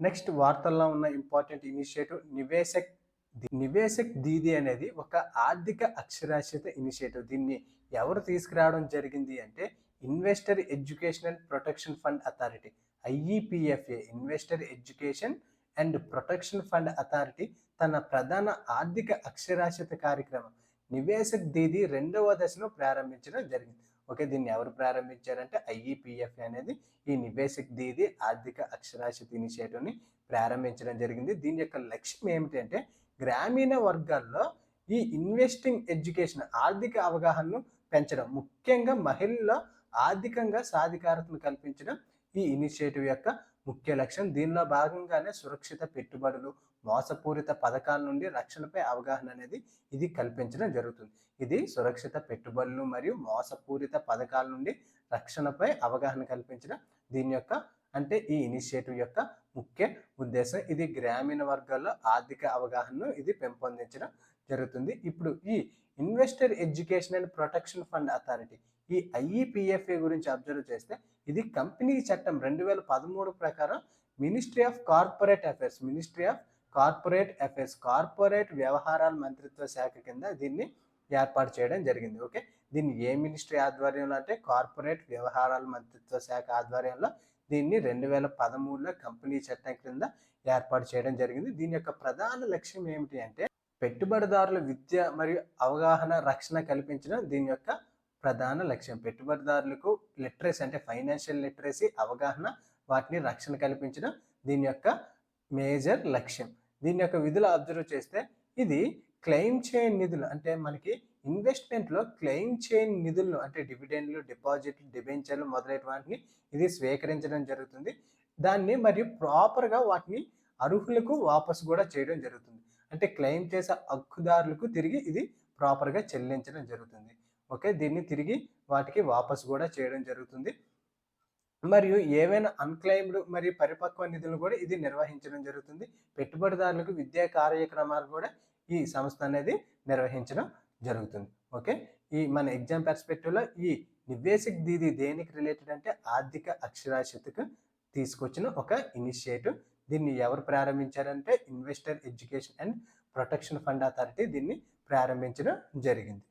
Next వార్తల్లో ఉన్న important initiative నివేశక్ నివేశక్ దీది అనేది ఒక ఆర్థిక అక్షరాస్యత ఇనిషియేటివ్. దీన్ని ఎవరు తీసుకురావడం జరిగింది అంటే investor educational protection fund authority IEPFA investor education and protection fund authority తన ప్రధాన ఆర్థిక అక్షరాస్యత కార్యక్రమం. నివేశక్ దీది రెండవ దశలో ప్రారంభించడం జరిగింది. ఓకే దీన్ని ఎవరు ప్రారంభించారంటే ఐఈపిఎఫ్ అనేది ఈ నివేశక్ దీది ఆర్థిక అక్షరాస్యత ఇనిషియేటివ్ని ప్రారంభించడం జరిగింది. దీని యొక్క లక్ష్యం ఏమిటంటే గ్రామీణ వర్గాల్లో ఈ ఇన్వెస్టింగ్ ఎడ్యుకేషన్ ఆర్థిక అవగాహనను పెంచడం ముఖ్యంగా మహిళల్లో ఆర్థికంగా సాధికారతను కల్పించడం ఈ ఇనిషియేటివ్ యొక్క ముఖ్య లక్ష్యం. దీనిలో భాగంగానే సురక్షిత పెట్టుబడులు మోసపూరిత పథకాల నుండి రక్షణపై అవగాహన అనేది ఇది కల్పించడం జరుగుతుంది. ఇది సురక్షిత పెట్టుబడులు మరియు మోసపూరిత పథకాల నుండి రక్షణపై అవగాహన కల్పించడం దీని యొక్క అంటే ఈ ఇనిషియేటివ్ యొక్క ముఖ్య ఉద్దేశం. ఇది గ్రామీణ వర్గాల్లో ఆర్థిక అవగాహనను ఇది పెంపొందించడం. జరుగుతుంది. ఇప్పుడు ఈ investor education and protection fund authority ఈ ఐఈపిఎఫ్ఏ గురించి అబ్జర్వ్ చేస్తే ఇది కంపెనీ చట్టం రెండు వేల పదమూడు ప్రకారం ministry of corporate affairs ministry of corporate affairs corporate వ్యవహారాల మంత్రిత్వ శాఖ కింద దీన్ని ఏర్పాటు చేయడం జరిగింది. ఓకే దీన్ని ఏ మినిస్ట్రీ ఆధ్వర్యంలో అంటే కార్పొరేట్ వ్యవహారాల మంత్రిత్వ శాఖ ఆధ్వర్యంలో దీన్ని రెండు వేల పదమూడులో కంపెనీ చట్టం క్రింద ఏర్పాటు చేయడం జరిగింది. దీని యొక్క ప్రధాన లక్ష్యం ఏమిటి అంటే పెట్టుబడిదారుల విద్య మరియు అవగాహన రక్షణ కల్పించడం దీని యొక్క ప్రధాన లక్ష్యం. పెట్టుబడిదారులకు లిటరసీ అంటే ఫైనాన్షియల్ లిటరసీ అవగాహన వాటిని రక్షణ కల్పించడం దీని యొక్క మేజర్ లక్ష్యం. దీని యొక్క విధులు అబ్జర్వ్ చేస్తే ఇది క్లెయిమ్ చేయని నిధులు అంటే మనకి ఇన్వెస్ట్మెంట్లో క్లెయిమ్ చేయని నిధులను అంటే డివిడెండ్లు డిపాజిట్లు డిబెంచర్లు మొదలైన వాటిని ఇది స్వీకరించడం జరుగుతుంది. దాన్ని మరియు ప్రాపర్గా వాటిని అర్హులకు వాపసు కూడా చేయడం జరుగుతుంది. అంటే క్లెయిమ్ చేసే హక్కుదారులకు తిరిగి ఇది ప్రాపర్గా చెల్లించడం జరుగుతుంది. ఓకే? దీన్ని తిరిగి వాటికి వాపసు కూడా చేయడం జరుగుతుంది. మరియు ఏవైనా అన్క్లెయిమ్డ్ మరియు పరిపక్వ నిధులు కూడా ఇది నిర్వహించడం జరుగుతుంది. పెట్టుబడిదారులకు విద్యా కార్యక్రమాలు కూడా ఈ సంస్థ అనేది నిర్వహించడం జరుగుతుంది. ఓకే? ఈ మన ఎగ్జామ్ పెర్స్పెక్టివ్లో ఈ నివేశక్ దీది దేనికి రిలేటెడ్ అంటే ఆర్థిక అక్షరాస్యతకు తీసుకొచ్చిన ఒక ఇనిషియేటివ్ దీన్ని ఎవరు ప్రారంభించారంటే investor education and protection fund authority దీన్ని ప్రారంభించడం జరిగింది.